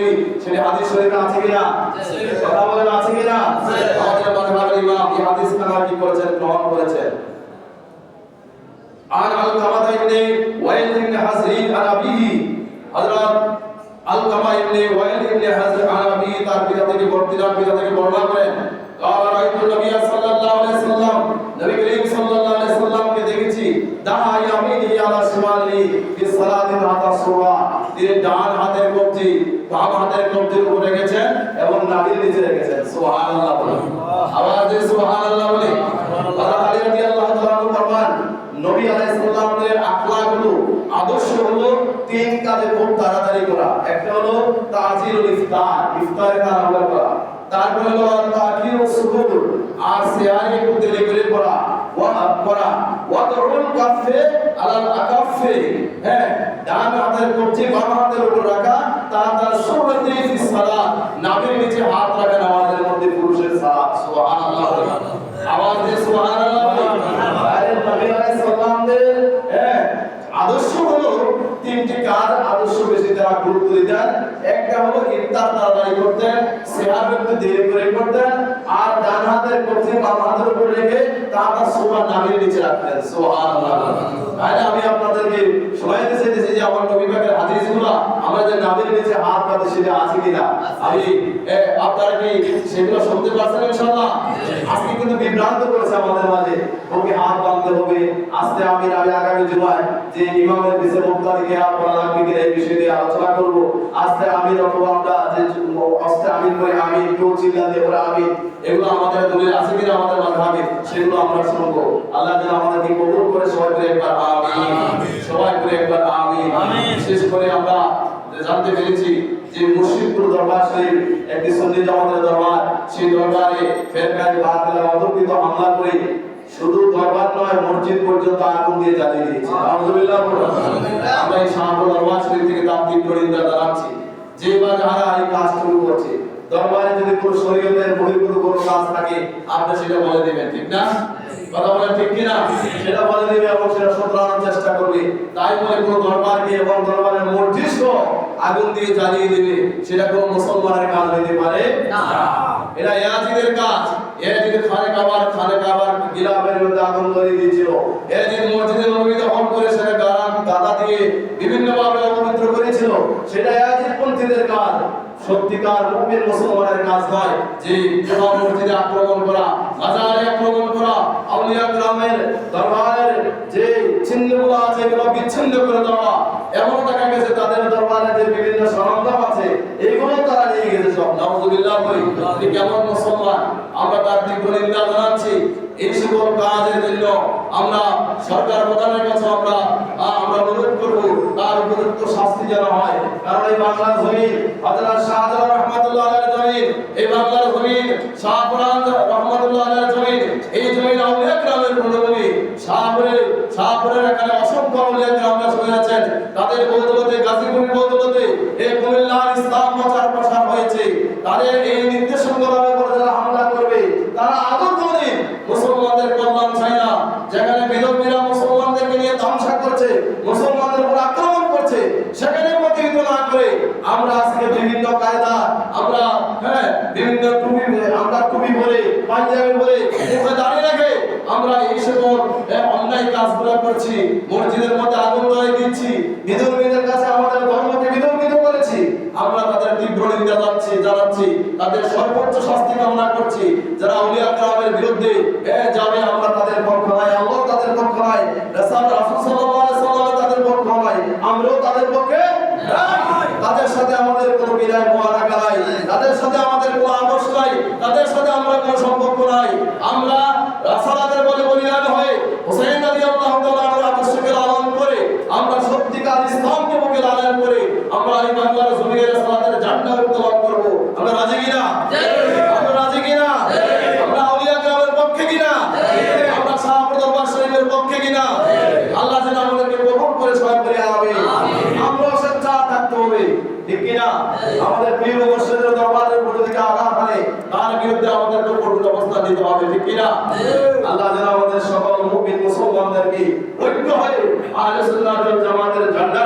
করি সেটা হাদিস শরীফে আছে কিনা? কথা বলেন, আছে কিনা? আমাদের মাঝে ইমাম এই হাদিস কালাম কি করেছেন, গ্রহণ করেছেন? আর আল কামাদা ইবনে ওয়াইল ইবনে হাজরিন আর আবিহি, হযরত আল কামা ইবনে ওয়াইল ইবনে হাজরিন আর আবিহি তার পিতা থেকে বর্তিরা পিতা থেকে বর্ণনা করেন। ডান হাতের কবজি বাম হাতের কবজির উপর রেখেছেন এবং নাভির নিচে রেখেছেন। সুবহানাল্লাহ বলে আওয়াজ দিয়ে সুবহানাল্লাহ বলে হযরত আলী রাদিয়াল্লাহু তাআলা ফরমান নবী আলাইহিস সালামের আখলাকগুলো আদর্শ হলো তিন কাজে খুব তাড়াতাড়ি করা। একটা হলো তাজিলুল ইফতার ইফতারে তাড়াহুড়া করা। তারপরে হলো তাকিরু সুহুর আর সিয়ারি একটু দেরি করা তুল কাফে আলাল আকাফে হ্যাঁ ডান হাতের কবজি বাম হাতের উপর রাখা তার সুরতি সালাত। নাভির নিচে হাত রাখা নামাজের মধ্যে পুরুষের সালাত। সুবহানাল্লাহ। আওয়াজ দিয়ে সুবহানাল্লাহ। আরে নবী আলাইহিস সালামদের হ্যাঁ আদর্শ হলো তিনটি কাজ আদর্শ বেশি তারা হলো ইফতার তাড়াতাড়ি করতেন সেহাব একটু দেরি করে করতেন, আর ডান হাতের কবজি বাম হাতের উপর রেখে তারপর নিচে রাখতেন। সোহান আমি আপনাদেরকে শোনাইতে চাইতেছি যে আমার নবী নামের নিচে হাত পাতে সেটা আছে কিনা? আমি আপনারা কি সেগুলো শুনতে পারছেন ইনশাআল্লাহ? আজকে কিন্তু বিভ্রান্ত করেছে আমাদের মাঝে। ওকে হাত বাঁধতে হবে। আস্তে আমি আমি আগামী জুমায় যে ইমামের পিছনে মুক্তাদিকে হাত পড়া লাগবে কিনা এই বিষয় নিয়ে আলোচনা করব। আস্তে আমি অথবা আমরা যে আস্তে আমি আমি কেউ চিল্লা দিয়ে ওরা আমি এগুলো আমাদের দলিল আছে কিনা আমাদের মাঝে সেগুলো আমরা শুনব। আল্লাহ যেন আমাদেরকে কবুল করে সবাই করে একবার আমিন। সবাই করে একবার আমিন। বিশেষ করে আমরা জানতে পেরেছি যে মুর্শিদপুর দরবার শরীফ একটি সন্নি জামাতের দরবার। সেই দরবারে ফেরকারি বাতিল অতর্কিত হামলা করে শুধু দরবার নয়, মসজিদ পর্যন্ত আগুন দিয়ে জ্বালিয়ে দিয়েছে। আলহামদুলিল্লাহ। আমরা এই শাহপুর দরবার শরীফ থেকে তাত্ত্বিক পরিণতা জানাচ্ছি যে বা যারা এই কাজ শুরু করছে, দরবারে যদি কোনো শরীয়তের বহির্ভূত কোনো কাজ থাকে, আপনি সেটা বলে দিবেন, ঠিক না? কথা বলেন ঠিক কিনা? সেটা বলে দেবে এবং সেটা করবে তাই বলে কোনো দরবারকে এবং দরবারের মসজিদ আগুন দিয়ে জ্বালিয়ে দেবে সেটা কোনো মুসলমানের কাজ হইতে পারে না। এটা ইয়াজিদের কাজ। ইয়াজিদ খানে কাবার খানে কাবার গিলাফের মধ্যে আগুন ধরিয়ে দিয়েছিল। ইয়াজিদ মসজিদে নবী দখল করে সেটা গাড়া গাদা দিয়ে বিভিন্ন ভাবে অপবিত্র করেছিল সেটা ইয়াজিদ পন্থীদের কাজ সত্যিকার মুমিন মুসলমানের কাজ হয় যে জমা মসজিদে আক্রমণ করা, মাজারে আক্রমণ করা, আউলিয়া গ্রামের দরবারের যে চিহ্নগুলো আছে, এগুলো বিচ্ছিন্ন করে দেওয়া, এমন দেখা গেছে তাদের দরবারে যে বিভিন্ন সরঞ্জাম আছে এইগুলো তারা নিয়ে গেছে সব। নাউজুবিল্লাহ বলি, আপনি কেমন মুসলমান? আমরা তার তীব্র নিন্দা জানাচ্ছি। এই সকল কাজের জন্য আমরা সরকার প্রধানের কাছে আমরা আমরা অনুরোধ করব। উপযুক্ত শাস্তি যেন হয়। কারণ এই বাংলার জমিন হযরত শাহজালাল রহমাতুল্লাহ আলাইহির জমিন, এই বাংলার জমিন, শাহপুরান রহমাতুল্লাহ আলাইহির জমিন, এই জমিন আউলিয়া গ্রামের ভূমি শাহপুরে শাহপুরের এখানে অসংখ্য আউলিয়া গ্রামরা শুয়ে আছেন তাদের বদৌলতে গাজীপুরের বদৌলতে এই কুমিল্লার ইসলাম প্রচার প্রসার হয়েছে। তাদের এই নির্দেশনগুলোর উপর যারা হামলা করবে, তারা আদৌ কোনদিন মুসলমানদের কল্যাণ চায় না। যেখানে বিধর্মীরা মুসলমানদেরকে নিয়ে তামসা করছে, মুসলমানদের উপর সেখানে প্রতিহিত না করে আমরা আজকে বিভিন্ন কায়দা, আমরা হ্যাঁ বিভিন্ন টুপি আমরা টুপি পরে, পাঞ্জাবি পরে মুখে দাঁড়িয়ে রেখে আমরা এই সকল অন্যায় কাজগুলো করছি। মসজিদের মধ্যে আগুন ধরে দিচ্ছি। বিধর্মীদের কাছে আমাদের ধর্মকে বিতর্কিত করেছি। আমরা তাদের তীব্র নিন্দা জানাচ্ছি জানাচ্ছি। তাদের সর্বোচ্চ শাস্তি কামনা করছি। যারা আউলিয়া কালামের বিরুদ্ধে যাবে, আমরা তাদের পক্ষ নাই, আল্লাহ তাদের পক্ষ নাই। রাসূল রাসূল সাল্লাল্লাহু আলাইহি সাল্লাম তাদের পক্ষ নাই আমরাও তাদের পক্ষে নাই। তাদের সাথে আমাদের কোনো বিদায় মোয়ারাকা নাই তাদের সাথে আমাদের কোনো আপোষ নাই তাদের সাথে আমরা কোনো সম্পর্ক নাই আমরা রাসালাদের বলে বলিয়ান হয়ে হুসাইন রাদিয়াল্লাহু তাআলা আনহুর আদর্শকে লালন করে, আমরা সত্যিকার ইসলামকে বুকে লালন করে, আমরা এই বাংলার জমিনের সালাতের ঝান্ডা উত্তোলন করব। আমরা রাজি কিনা? আমরা রাজি কিনা? আমরা আউলিয়া গ্রামের পক্ষে কিনা? আমরা শাহপুর দরবার শরীফের পক্ষে কিনা? আল্লাহ যেন আমাদেরকে কবুল করে সবাই করে আমিন। আমরা স্বেচ্ছা থাকতে হবে, ঠিক কিনা? আমাদের পীর ও মুর্শিদের দরবারের উপর কেউ আঘাত হানে তার বিরুদ্ধে আমাদেরকে কঠোর অবস্থান নিতে হবে, ঠিক কিনা? আল্লাহ যেন আমাদের সকল মুমিন মুসলমানদেরকে ঐক্য হয়ে আহলে সুন্নাহ ওয়াল জামাতের ঝান্ডা